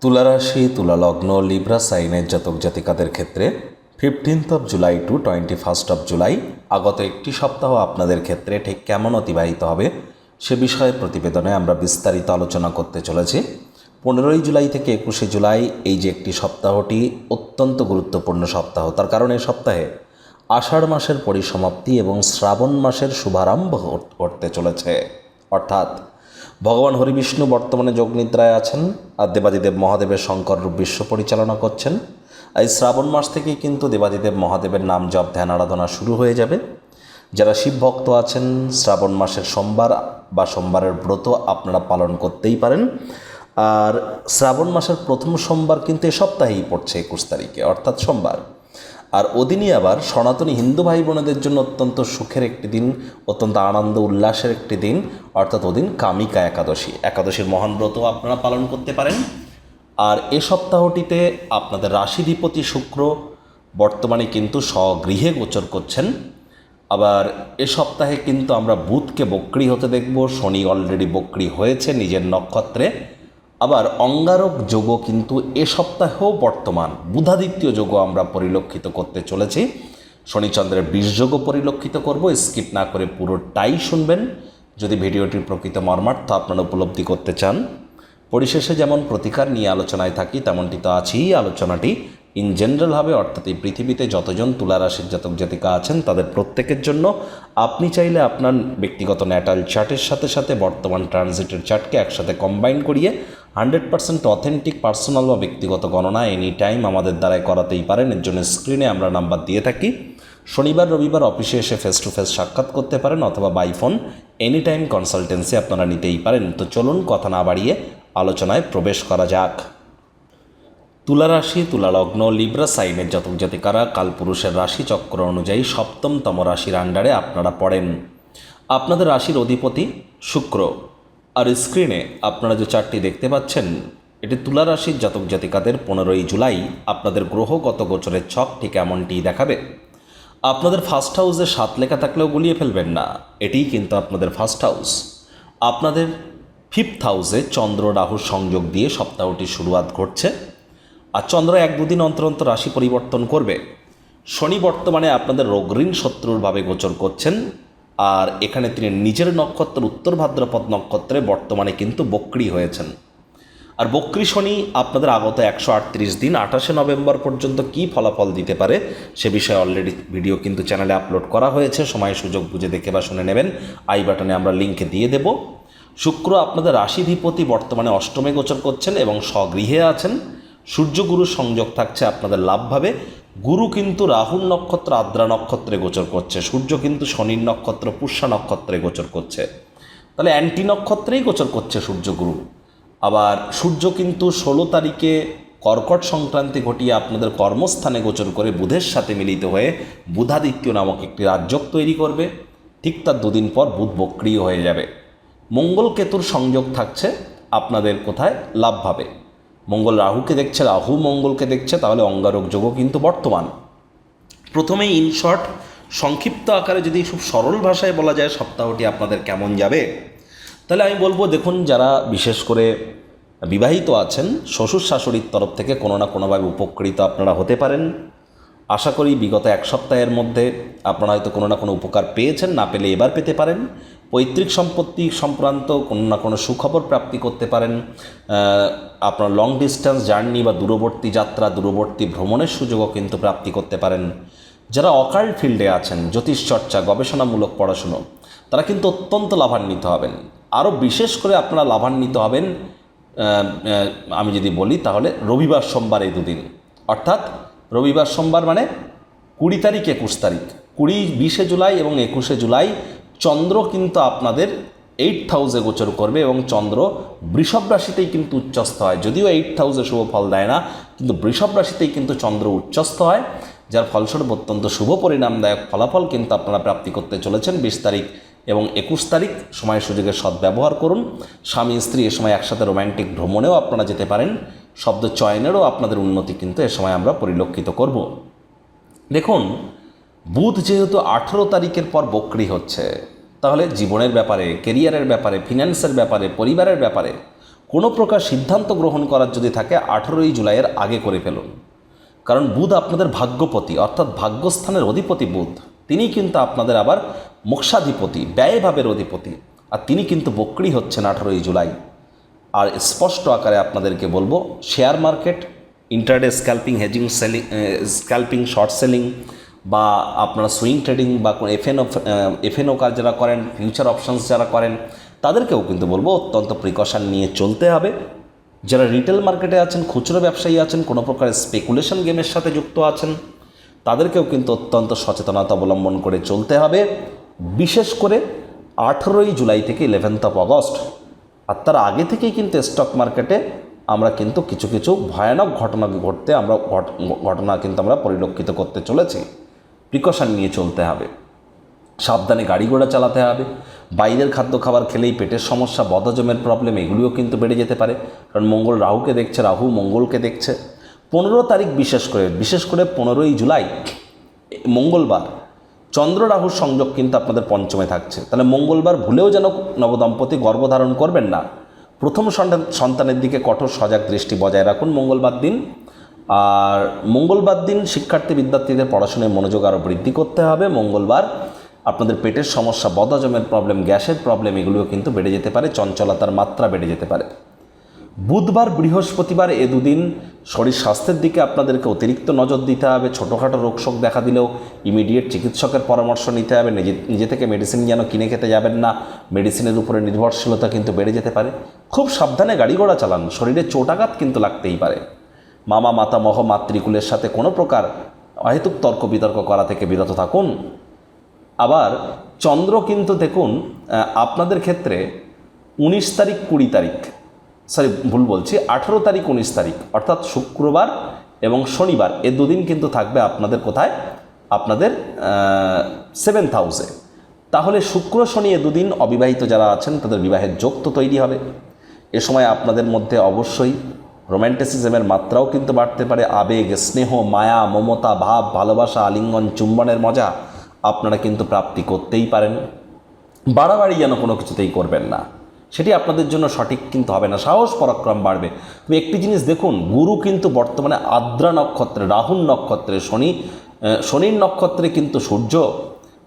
তুলারাশি, তুলালগ্ন, Libra সাইনের জাতক জাতিকাদের ক্ষেত্রে fifteenth of July to twenty first of July আগত একটি সপ্তাহ আপনাদের ক্ষেত্রে ঠিক কেমন অতিবাহিত হবে সে বিষয়ে প্রতিবেদনে আমরা বিস্তারিত আলোচনা করতে চলেছি। পনেরোই জুলাই থেকে একুশে জুলাই এই যে একটি সপ্তাহটি অত্যন্ত গুরুত্বপূর্ণ সপ্তাহ, তার কারণ এই সপ্তাহে আষাঢ় মাসের পরিসমাপ্তি এবং শ্রাবণ মাসের শুভারম্ভ ঘট- ঘটতে চলেছে। অর্থাৎ ভগবান হরিবিষ্ণু বর্তমানে যোগনিদ্রায় আছেন, আর দেবাদিদেব মহাদেবের শঙ্কর রূপ বিশ্ব পরিচালনা করছেন। এই শ্রাবণ মাস থেকেই কিন্তু দেবাদিদেব মহাদেবের নাম জপ, ধ্যান, আরাধনা শুরু হয়ে যাবে। যারা শিব ভক্ত আছেন, শ্রাবণ মাসের সোমবার বা সোমবারের ব্রত আপনারা পালন করতেই পারেন। আর শ্রাবণ মাসের প্রথম সোমবার কিন্তু এ সপ্তাহেই পড়ছে একুশ তারিখে, অর্থাৎ সোমবার। আর ওদিনই আবার সনাতনী হিন্দু ভাই বোনেদের জন্য অত্যন্ত সুখের একটি দিন, অত্যন্ত আনন্দ উল্লাসের একটি দিন, অর্থাৎ ওদিন কামিকা একাদশী। একাদশীর মহান ব্রত আপনারা পালন করতে পারেন। আর এ সপ্তাহটিতে আপনাদের রাশিধিপতি শুক্র বর্তমানে কিন্তু স্বগৃহে গোচর করছেন। আবার এ সপ্তাহে কিন্তু আমরা বুধকে বক্রি হতে দেখব। শনি অলরেডি বক্রি হয়েছে নিজের নক্ষত্রে। আবার অঙ্গারক যোগ কিন্তু এ সপ্তাহেও বর্তমান। বুধাদিত্য যোগও আমরা পরিলক্ষিত করতে চলেছি। শনিচন্দ্রের বীর্যোগও পরিলক্ষিত করব। স্কিপ না করে পুরোটাই শুনবেন। যদি ভিডিওটির প্রকৃত মর্মার্থ আপনারা উপলব্ধি করতে চান, পরিশেষে যেমন প্রতিকার নিয়ে আলোচনায় থাকি, তেমনটি তো আছেই। আলোচনাটি ইন জেনারেলভাবে অর্থাৎ এই পৃথিবীতে যতজন তুলা রাশির জাতক জাতিকা আছেন, তাদের প্রত্যেকের জন্য আপনি চাইলে আপনার ব্যক্তিগত ন্যাটাল চার্টের সাথে সাথে বর্তমান ট্রানজিটের চার্টকে একসাথে কম্বাইন করিয়ে হান্ড্রেড পার্সেন্ট অথেন্টিক, পার্সোনাল বা ব্যক্তিগত গণনা এনি টাইম আমাদের দ্বারাই করাতেই পারেন। এর জন্য স্ক্রিনে আমরা নাম্বার দিয়ে থাকি। শনিবার, রবিবার অফিসে এসে ফেস টু ফেস সাক্ষাৎ করতে পারেন অথবা by phone any time consultancy আপনারা নিতেই পারেন। তো চলুন কথা না বাড়িয়ে আলোচনায় প্রবেশ করা যাক। তুলা রাশি, তুলা লগ্ন লিব্রা সাইনের জাতক জাতিকারা কালপুরুষের রাশি চক্র অনুযায়ী সপ্তমতম রাশির আন্ডারে আপনারা পড়েন। আপনাদের রাশির অধিপতি শুক্র। আর স্ক্রিনে আপনারা যে চারটি দেখতে পাচ্ছেন, এটি তুলা রাশির জাতক জাতিকাদের পনেরোই জুলাই আপনাদের গ্রহগত গোচরের ছক ঠিক এমনটি দেখাবে। আপনাদের ফার্স্ট হাউসে সাত লেখা থাকলেও গুলিয়ে ফেলবেন না, এটিই কিন্তু আপনাদের ফার্স্ট হাউস আপনাদের ফিফথ হাউসে চন্দ্র রাহুর সংযোগ দিয়ে সপ্তাহটি শুরুয়াত ঘটছে, আর চন্দ্র এক দুদিন অন্তর অন্তর রাশি পরিবর্তন করবে। শনি বর্তমানে আপনাদের রোগঋণ শত্রুরভাবে গোচর করছেন আর এখানে তিনি নিজের নক্ষত্র, উত্তর ভাদ্রপদ নক্ষত্রে বর্তমানে কিন্তু বক্রি হয়েছেন। আর বক্রি শনি আপনাদের আগত একশো আটত্রিশ দিন আঠাশে নভেম্বর পর্যন্ত কী ফলাফল দিতে পারে সে বিষয়ে অলরেডি ভিডিও কিন্তু চ্যানেলে আপলোড করা হয়েছে। সময়, সুযোগ বুঝে দেখে বা শুনে নেবেন। আই বাটনে আমরা লিঙ্কে দিয়ে দেব। শুক্র আপনাদের রাশিধিপতি বর্তমানে অষ্টমে গোচর করছেন এবং স্বগৃহে আছেন। সূর্যগুরু সংযোগ থাকছে আপনাদের লাভভাবে গুরু কিন্তু রাহুল নক্ষত্র, আদ্রা নক্ষত্রে গোচর করছে। সূর্য কিন্তু শনির নক্ষত্র, পুষ্যা নক্ষত্রে গোচর করছে। তাহলে অ্যান্টি নক্ষত্রেই গোচর করছে সূর্যগুরু। আবার সূর্য কিন্তু ষোলো তারিখে কর্কট সংক্রান্তি ঘটিয়ে আপনাদের কর্মস্থানে গোচর করে বুধের সাথে মিলিত হয়ে বুধাদিত্য নামক একটি রাজ্যক তৈরি করবে। ঠিক তার দুদিন পর বুধ বক্রিয় হয়ে যাবে। মঙ্গল কেতুর সংযোগ থাকছে আপনাদের কোথায়? লাভভাবে মঙ্গল রাহুকে দেখছে, রাহু মঙ্গলকে দেখছে, তাহলে অঙ্গারক যোগও কিন্তু বর্তমান। প্রথমে ইন শর্ট সংক্ষিপ্ত আকারে যদি খুব সরল ভাষায় বলা যায়, সপ্তাহটি আপনাদের কেমন যাবে? তাহলে আমি বলব, দেখুন, যারা বিশেষ করে বিবাহিত আছেন, শ্বশুর শাশুড়ির তরফ থেকে কোনো না কোনোভাবে উপকৃত আপনারা হতে পারেন। আশা করি বিগত এক সপ্তাহের মধ্যে আপনারা হয়তো কোনো না কোনো উপকার পেয়েছেন, না পেলে এবার পেতে পারেন। পৈতৃক সম্পত্তি সংক্রান্ত কোনো না কোনো সুখবর প্রাপ্তি করতে পারেন। আপনার লং ডিস্টেন্স জার্নি বা দূরবর্তী যাত্রা, দূরবর্তী ভ্রমণের সুযোগও কিন্তু প্রাপ্তি করতে পারেন। যারা অকাল্ট ফিল্ডে আছেন জ্যোতিষচর্চা গবেষণামূলক পড়াশুনো, তারা কিন্তু অত্যন্ত লাভান্বিত হবেন। আরও বিশেষ করে আপনারা লাভান্বিত হবেন আমি যদি বলি তাহলে রবিবার সোমবার এই দুদিন। অর্থাৎ রবিবার সোমবার মানে কুড়ি তারিখ, একুশ তারিখ। কুড়ি, বিশে জুলাই এবং একুশে জুলাই চন্দ্র কিন্তু আপনাদের এইট হাউসে গোচর করবে এবং চন্দ্র বৃষভ রাশিতেই কিন্তু উচ্চস্থ হয়। যদিও এইট হাউসে শুভ ফল দেয় না, কিন্তু বৃষভ রাশিতেই কিন্তু চন্দ্র উচ্চস্থ হয়, যার ফলস্বরূপ অত্যন্ত শুভ পরিণামদায়ক ফলাফল কিন্তু আপনারা প্রাপ্তি করতে চলেছেন বিশ তারিখ এবং একুশ তারিখ। সময় সুযোগের সদ্ব্যবহার করুন। স্বামী, স্ত্রী এ সময় একসাথে রোম্যান্টিক ভ্রমণেও আপনারা যেতে পারেন। শব্দ চয়নেরও আপনাদের উন্নতি কিন্তু এ সময় আমরা পরিলক্ষিত করব। দেখুন, বুধ যেহেতু আঠেরো তারিখের পর বক্রি হচ্ছে, তাহলে জীবনের ব্যাপারে, কেরিয়ারের ব্যাপারে, ফিনান্সের ব্যাপারে, পরিবারের ব্যাপারে কোনো প্রকার সিদ্ধান্ত গ্রহণ করার যদি থাকে, আঠেরোই জুলাইয়ের আগে করে ফেলুন। কারণ বুধ আপনাদের ভাগ্যপতি, অর্থাৎ ভাগ্যস্থানের অধিপতি বুধ। তিনি কিন্তু আপনাদের আবার মোক্ষাধিপতি, ব্যয়ভাবের অধিপতি। আর তিনি কিন্তু বক্রি হচ্ছেন আঠারোই জুলাই। আর স্পষ্ট আকারে আপনাদেরকে বলব, share market intraday scalping hedging selling scalping short selling বা আপনারা সুইং ট্রেডিং বা কোনো এফএনও এফএনও কাজ যারা করেন ফিউচার অপশানস যারা করেন, তাদেরকেও কিন্তু বলব অত্যন্ত প্রিকশন নিয়ে চলতে হবে। যারা রিটেল মার্কেটে আছেন, খুচরো ব্যবসায়ী আছেন, কোনো প্রকার স্পেকুলেশন গেমের সাথে যুক্ত আছেন, তাদেরকেও কিন্তু অত্যন্ত সচেতনতা অবলম্বন করে চলতে হবে। বিশেষ করে আঠেরোই জুলাই থেকে ইলেভেন্থ অফ অগস্ট আর তার আগে থেকেই কিন্তু স্টক মার্কেটে আমরা কিন্তু কিছু কিছু ভয়ানক ঘটনা ঘটতে আমরা ঘট- ঘটনা কিন্তু আমরা পরিলক্ষিত করতে চলেছি। প্রিকশন নিয়ে চলতে হবে। সাবধানে গাড়ি ঘোড়া চালাতে হবে। বাইরের খাদ্য খাবার খেলেই পেটের সমস্যা, বদহজমের প্রবলেম এগুলিও কিন্তু বেড়ে যেতে পারে। কারণ মঙ্গল রাহুকে দেখছে, রাহু মঙ্গলকে দেখছে। পনেরো তারিখ বিশেষ করে বিশেষ করে পনেরোই জুলাই, মঙ্গলবার চন্দ্র রাহুর সংযোগ কিন্তু আপনাদের পঞ্চমে থাকছে। তাহলে মঙ্গলবার ভুলেও যেন নবদম্পতি গর্ভধারণ করবেন না। প্রথম সন্তান সন্তানের দিকে কঠোর সজাগ দৃষ্টি বজায় রাখুন মঙ্গলবার দিন। আর মঙ্গলবার দিন শিক্ষার্থী বিদ্যার্থীদের পড়াশোনায় মনোযোগ আরও বৃদ্ধি করতে হবে। মঙ্গলবার আপনাদের পেটের সমস্যা, বদহজমের প্রবলেম গ্যাসের প্রবলেম এগুলিও কিন্তু বেড়ে যেতে পারে, চঞ্চলতার মাত্রা বেড়ে যেতে পারে। বুধবার বৃহস্পতিবার এ দুদিন শরীর স্বাস্থ্যের দিকে আপনাদেরকে অতিরিক্ত নজর দিতে হবে। ছোটোখাটো রোগশোক দেখা দিলেও ইমিডিয়েট চিকিৎসকের পরামর্শ নিতে হবে। নিজে নিজে থেকে মেডিসিন যেন কিনে খেতে যাবেন না মেডিসিনের উপরে নির্ভরশীলতা কিন্তু বেড়ে যেতে পারে। খুব সাবধানে গাড়ি ঘোড়া চালান, শরীরে চোটাঘাত কিন্তু লাগতেই পারে। মামা মাতামহ মাতৃকুলের সাথে কোনো প্রকার অহেতুক তর্ক বিতর্ক করা থেকে বিরত থাকুন। আবার চন্দ্র কিন্তু দেখুন আপনাদের ক্ষেত্রে উনিশ তারিখ কুড়ি তারিখ সরি ভুল বলছি। আঠেরো তারিখ, উনিশ তারিখ, অর্থাৎ শুক্রবার এবং শনিবার, এ দুদিন কিন্তু থাকবে আপনাদের কোথায়? আপনাদের সেভেন্থ হাউসে তাহলে শুক্র, শনি এ দুদিন অবিবাহিত যারা আছেন, তাদের বিবাহের যোগ তো তৈরি হবে। এ সময় আপনাদের মধ্যে অবশ্যই রোম্যান্টিসিজমের মাত্রাও কিন্তু বাড়তে পারে। আবেগ, স্নেহ, মায়া, মমতা, ভাব, ভালোবাসা, আলিঙ্গন, চুম্বনের মজা আপনারা কিন্তু প্রাপ্তি করতেই পারেন। বাড়াবাড়ি যেন কোনো কিছুতেই করবেন না। সেটি আপনাদের জন্য সঠিক কিন্তু হবে না। সাহস, পরাক্রম বাড়বে। তবে একটি জিনিস দেখুন, গুরু কিন্তু বর্তমানে আদ্রা নক্ষত্রে, রাহুল নক্ষত্রে, শনি শনির নক্ষত্রে কিন্তু সূর্য।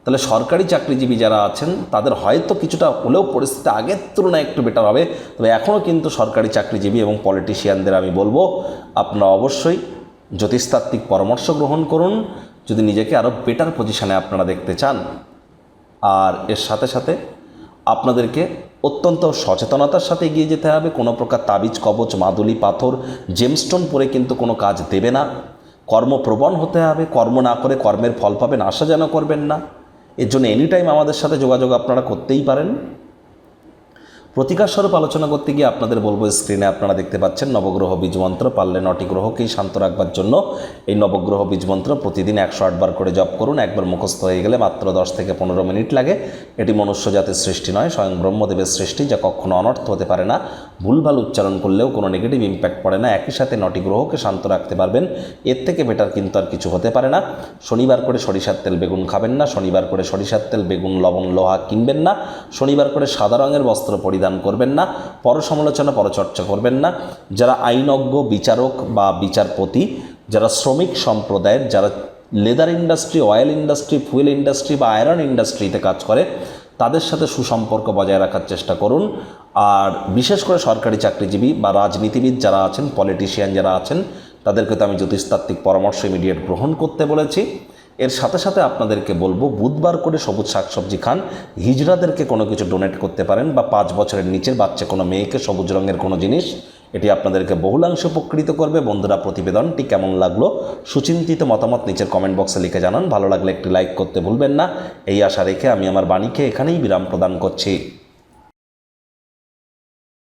তাহলে সরকারি চাকরিজীবী যারা আছেন, তাদের হয়তো কিছুটা হলেও পরিস্থিতি আগের তুলনায় একটু বেটার হবে। তবে এখনও কিন্তু সরকারি চাকরিজীবী এবং পলিটিশিয়ানদের আমি বলব, আপনারা অবশ্যই জ্যোতিষতাত্ত্বিক পরামর্শ গ্রহণ করুন। যদি নিজেকে আরও বেটার পজিশনে আপনারা দেখতে চান। আর এর সাথে সাথে আপনাদেরকে অত্যন্ত সচেতনতার সাথে এগিয়ে যেতে হবে। কোনো প্রকার তাবিজ, কবচ, মাদুলি, পাথর জেমস্টোন পরে কিন্তু কোনো কাজ দেবে না। কর্মপ্রবণ হতে হবে। কর্ম না করে কর্মের ফল পাবেন, আশা যেন করবেন না। এর জন্য এনি টাইম আমাদের সাথে যোগাযোগ আপনারা করতেই পারেন। প্রতিকার স্বরূপ আলোচনা করতে গিয়ে আপনাদের বলব স্ক্রিনে আপনারা দেখতে পাচ্ছেন নবগ্রহ বীজমন্ত্র পারলে নটি গ্রহকেই শান্ত রাখবার জন্য। এই নবগ্রহ বীজমন্ত্র প্রতিদিন একশো আটবার করে জপ করুন, একবার মুখস্থ হয়ে গেলে মাত্র দশ থেকে পনেরো মিনিট লাগে। এটি মনুষ্য জাতির সৃষ্টি নয়, স্বয়ং ব্রহ্মদেবের সৃষ্টি, যা কখনো অনর্থ হতে পারে না। ভুলভাল উচ্চারণ করলেও কোনো নেগেটিভ ইম্প্যাক্ট পড়ে না। একই সাথে নটি গ্রহকে শান্ত রাখতে পারবেন। এর থেকে বেটার কিন্তু আর কিছু হতে পারে না। শনিবার করে সরিষার তেল বেগুন খাবেন না, শনিবার করে সরিষার তেল বেগুন, লবণ, লোহা কিনবেন না। শনিবার করে সাদা রঙের বস্ত্র পরিধান করবেন না পর সমালোচনা পরচর্চা করবেন না। যারা আইনজ্ঞ, বিচারক বা বিচারপতি, যারা শ্রমিক সম্প্রদায়ের, যারা leather industry, oil industry, fuel industry বা আয়রন ইন্ডাস্ট্রিতে কাজ করে, তাদের সাথে সুসম্পর্ক বজায় রাখার চেষ্টা করুন। আর বিশেষ করে সরকারি চাকরিজীবী বা রাজনীতিবিদ যারা আছেন পলিটিশিয়ান যারা আছেন, তাদেরকে তো আমি জ্যোতিষতাত্ত্বিক পরামর্শ ইমিডিয়েট গ্রহণ করতে বলেছি। এর সাথে সাথে আপনাদেরকে বলব, বুধবার করে সবুজ শাকসবজি খান। হিজড়াদেরকে কোনো কিছু ডোনেট করতে পারেন বা পাঁচ বছরের নিচের বাচ্চা, কোনো মেয়েকে সবুজ রঙের কোনো জিনিস, এটি আপনাদেরকে বহুলাংশে উপকৃত করবে। বন্ধুরা, প্রতিবেদনটি কেমন লাগল সুচিন্তিত মতামত নিচের কমেন্ট বক্সে লিখে জানান। ভালো লাগলে একটি লাইক করতে ভুলবেন না। এই আশা রেখে আমি আমার বাণীকে এখানেই বিরাম প্রদান করছি।